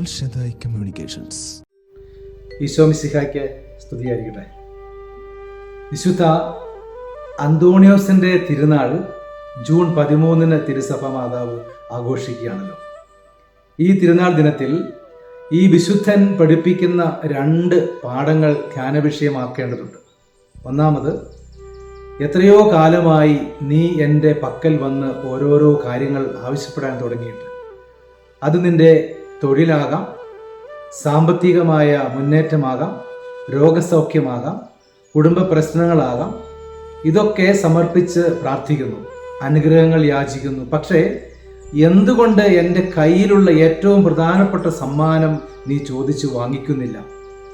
L communications Isho മിസിഹായ്ക്ക് സ്തുതിയായിരിക്കട്ടെ. വിശുദ്ധ അന്തോണിയോസിന്റെ തിരുനാൾ June പതിമൂന്നിന് തിരുസഭ മാതാവ് ആഘോഷിക്കുകയാണല്ലോ. ഈ തിരുനാൾ ദിനത്തിൽ ഈ വിശുദ്ധൻ പഠിപ്പിക്കുന്ന രണ്ട് പാഠങ്ങൾ ധ്യാന വിഷയമാക്കേണ്ടതുണ്ട് ഒന്നാമത് എത്രയോ കാലമായി നീ എന്റെ പക്കൽ വന്ന് ഓരോരോ കാര്യങ്ങൾ ആവശ്യപ്പെടാൻ തുടങ്ങിയിട്ട് അത് നിന്റെ തൊഴിലാകാം സാമ്പത്തികമായ മുന്നേറ്റമാകാം രോഗസൗഖ്യമാകാം കുടുംബ പ്രശ്നങ്ങളാകാം. ഇതൊക്കെ സമർപ്പിച്ച് പ്രാർത്ഥിക്കുന്നു. അനുഗ്രഹങ്ങൾ യാചിക്കുന്നു. പക്ഷേ എന്തുകൊണ്ട് എന്റെ കയ്യിലുള്ള ഏറ്റവും പ്രധാനപ്പെട്ട സമ്മാനം നീ ചോദിച്ചു വാങ്ങിക്കുന്നില്ല?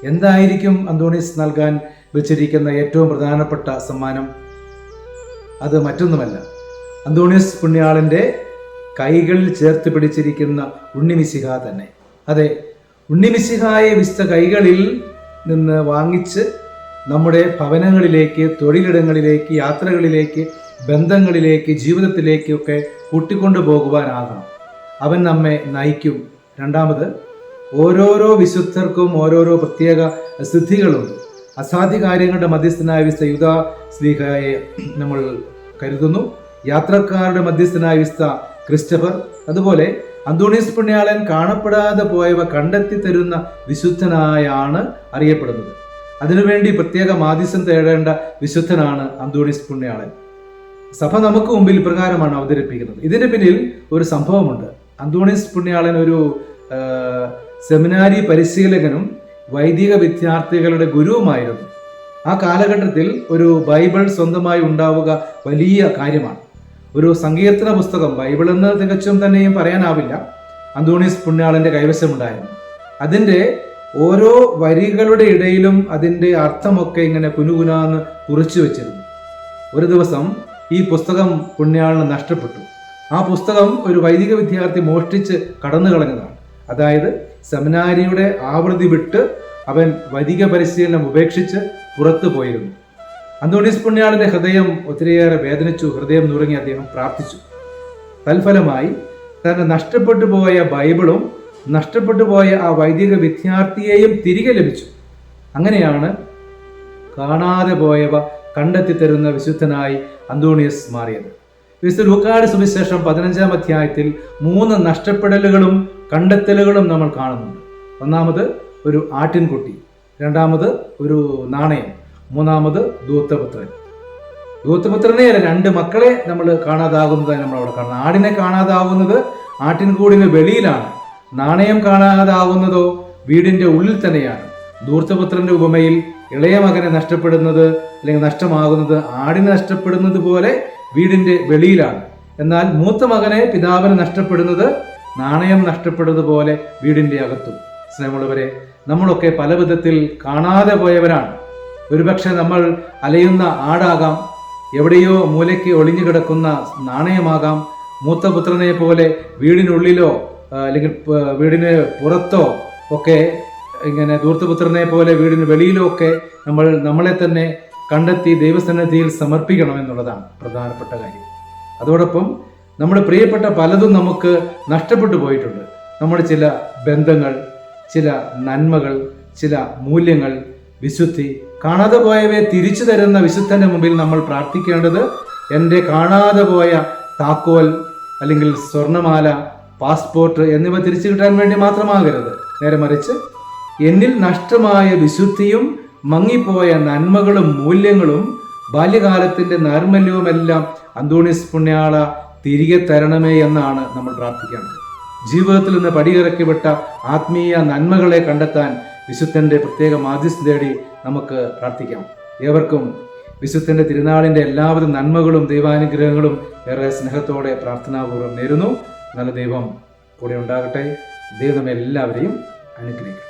എന്തായിരിക്കും അന്തോണീസ് നൽകാൻ വെച്ചിരിക്കുന്ന ഏറ്റവും പ്രധാനപ്പെട്ട സമ്മാനം? അത് മറ്റൊന്നുമല്ല. അന്തോണിയസ് പുണ്യാളന്റെ കൈകളിൽ ചേർത്ത് പിടിച്ചിരിക്കുന്ന ഉണ്ണിമിശിഹ തന്നെ. അതെ ഉണ്ണിമിശിഹായെ വിശുദ്ധ കൈകളിൽ നിന്ന് വാങ്ങിച്ച് നമ്മുടെ ഭവനങ്ങളിലേക്ക് തൊഴിലിടങ്ങളിലേക്ക് യാത്രകളിലേക്ക് ബന്ധങ്ങളിലേക്ക് ജീവിതത്തിലേക്കൊക്കെ കൂട്ടിക്കൊണ്ടു പോകുവാനാകണം. അവൻ നമ്മെ നയിക്കും. രണ്ടാമത് ഓരോരോ വിശുദ്ധർക്കും ഓരോരോ പ്രത്യേക സിദ്ധികളുണ്ട് അസാധ്യ കാര്യങ്ങളുടെ മധ്യസ്ഥനായ വിശുദ്ധ യുധ സ്ലീഹയെ നമ്മൾ കരുതുന്നു. യാത്രക്കാരുടെ മധ്യസ്ഥനായ വിശുദ്ധ ക്രിസ്റ്റഫർ അതുപോലെ അന്തോണീസ് പുണ്യാളൻ കാണപ്പെടാതെ പോയവ കണ്ടെത്തി തരുന്ന വിശുദ്ധനായാണ് അറിയപ്പെടുന്നത്. അതിനുവേണ്ടി പ്രത്യേക ആദിസം തേടേണ്ട വിശുദ്ധനാണ് അന്തോണീസ് പുണ്യാളൻ. സഭ നമുക്ക് മുമ്പിൽ ഇപ്രകാരമാണ് അവതരിപ്പിക്കുന്നത്. ഇതിന് പിന്നിൽ ഒരു സംഭവമുണ്ട്. അന്തോണീസ് പുണ്യാളൻ ഒരു സെമിനാരി പരിശീലകനും വൈദിക വിദ്യാർത്ഥികളുടെ ഗുരുവുമായിരുന്നു. ആ കാലഘട്ടത്തിൽ ഒരു ബൈബിൾ സ്വന്തമായി ഉണ്ടാവുക വലിയ കാര്യമാണ്. ഒരു സങ്കീർത്തന പുസ്തകം ബൈബിൾ എന്ന് തികച്ചും തന്നെയും പറയാനാവില്ല. അന്തോണീസ് പുണ്യാളന്റെ കൈവശമുണ്ടായിരുന്നു അതിന്റെ ഓരോ വരികളുടെ ഇടയിലും അതിന്റെ അർത്ഥമൊക്കെ ഇങ്ങനെ കുനുകുനാന്ന് കുറിച്ചു വെച്ചിരുന്നു. ഒരു ദിവസം ഈ പുസ്തകം പുണ്യാളിന് നഷ്ടപ്പെട്ടു. ആ പുസ്തകം ഒരു വൈദിക വിദ്യാർത്ഥി മോഷ്ടിച്ച് കടന്നു കളഞ്ഞതാണ്. അതായത് സെമിനാരിയുടെ ആവൃത്തി വിട്ട് അവൻ വൈദിക പരിശീലനം ഉപേക്ഷിച്ച് പുറത്തു പോയിരുന്നു. അന്തോണീസ് പുണ്യാളിന്റെ ഹൃദയം ഒത്തിരിയേറെ വേദനിച്ചു ഹൃദയം നുറങ്ങി അദ്ദേഹം പ്രാർത്ഥിച്ചു. തൽഫലമായി തന്നെ നഷ്ടപ്പെട്ടു പോയ ബൈബിളും നഷ്ടപ്പെട്ടു പോയ ആ വൈദിക വിദ്യാർത്ഥിയെയും തിരികെ ലഭിച്ചു. അങ്ങനെയാണ് കാണാതെ പോയവ കണ്ടെത്തി തരുന്ന വിശുദ്ധനായി അന്തോണിയസ് മാറിയത്. വിശുദ്ധ ലൂക്കാട് സുവിശേഷം പതിനഞ്ചാം അധ്യായത്തിൽ മൂന്ന് നഷ്ടപ്പെടലുകളും കണ്ടെത്തലുകളും നമ്മൾ കാണുന്നുണ്ട്. ഒന്നാമത് ഒരു ആട്ടിൻകുട്ടി രണ്ടാമത് ഒരു നാണയം. മൂന്നാമത് ദൂത്തപുത്രൻ. ദൂത്തപുത്രനെ അല്ല രണ്ട് മക്കളെ നമ്മൾ കാണാതാകുന്നതായി നമ്മൾ അവിടെ കാണുന്നത് ആടിനെ കാണാതാവുന്നത് ആട്ടിൻകൂടിന് വെളിയിലാണ്. നാണയം കാണാതാവുന്നതോ വീടിന്റെ ഉള്ളിൽ തന്നെയാണ്. ദൂർത്തപുത്രന്റെ ഉപമയിൽ ഇളയ മകനെ നഷ്ടപ്പെടുന്നത് അല്ലെങ്കിൽ നഷ്ടമാകുന്നത് ആടിനെ നഷ്ടപ്പെടുന്നത് പോലെ വീടിന്റെ വെളിയിലാണ്. എന്നാൽ മൂത്ത മകനെ പിതാവിന് നഷ്ടപ്പെടുന്നത് നാണയം നഷ്ടപ്പെടുന്നത് പോലെ വീടിന്റെ അകത്തും. സ്നേഹമുള്ളവരെ നമ്മളൊക്കെ പല വിധത്തിൽ കാണാതെ പോയവരാണ്. ഒരുപക്ഷെ നമ്മൾ അലയുന്ന ആടാകാം എവിടെയോ മൂലയ്ക്ക് ഒളിഞ്ഞു കിടക്കുന്ന നാണയമാകാം മൂത്ത പുത്രനെ പോലെ വീടിനുള്ളിലോ അല്ലെങ്കിൽ വീടിന് പുറത്തോ ഒക്കെ ഇങ്ങനെ ദൂർത്തപുത്രനെ പോലെ വീടിന് വെളിയിലോ ഒക്കെ നമ്മൾ നമ്മളെ തന്നെ കണ്ടെത്തി ദൈവസന്നിധിയിൽ സമർപ്പിക്കണം എന്നുള്ളതാണ് പ്രധാനപ്പെട്ട കാര്യം. അതോടൊപ്പം നമ്മുടെ പ്രിയപ്പെട്ട പലതും നമുക്ക് നഷ്ടപ്പെട്ടു പോയിട്ടുണ്ട്. നമ്മുടെ ചില ബന്ധങ്ങൾ ചില നന്മകൾ ചില മൂല്യങ്ങൾ വിശുദ്ധി. കാണാതെ പോയവയെ തിരിച്ചു തരുന്ന വിശുദ്ധന്റെ മുമ്പിൽ നമ്മൾ പ്രാർത്ഥിക്കേണ്ടത് എന്റെ കാണാതെ പോയ താക്കോൽ അല്ലെങ്കിൽ സ്വർണമാല പാസ്പോർട്ട് എന്നിവ തിരിച്ചു കിട്ടാൻ വേണ്ടി മാത്രമാകരുത്. നേരെ മറിച്ച് എന്നിൽ നഷ്ടമായ വിശുദ്ധിയും മങ്ങിപ്പോയ നന്മകളും മൂല്യങ്ങളും ബാല്യകാലത്തിന്റെ നൈർമല്യവുമെല്ലാം അന്തോണിസ് പുണ്യാള തിരികെ തരണമേ എന്നാണ് നമ്മൾ പ്രാർത്ഥിക്കേണ്ടത്. ജീവിതത്തിൽ നിന്ന് പടിയിറക്കിവിട്ട ആത്മീയ നന്മകളെ കണ്ടെത്താൻ വിശുദ്ധന്റെ പ്രത്യേക മാധ്യസ്ഥം തേടി നമുക്ക് പ്രാർത്ഥിക്കാം. ഏവർക്കും വിശുദ്ധന്റെ തിരുനാളിന്റെ എല്ലാവിധ നന്മകളും ദൈവാനുഗ്രഹങ്ങളും ഏറെ സ്നേഹത്തോടെ പ്രാർത്ഥനാപൂർവം നേരുന്നു. നല്ല ദൈവം കൂടെ ഉണ്ടാകട്ടെ. ദൈവം എല്ലാവരെയും അനുഗ്രഹിക്കട്ടെ.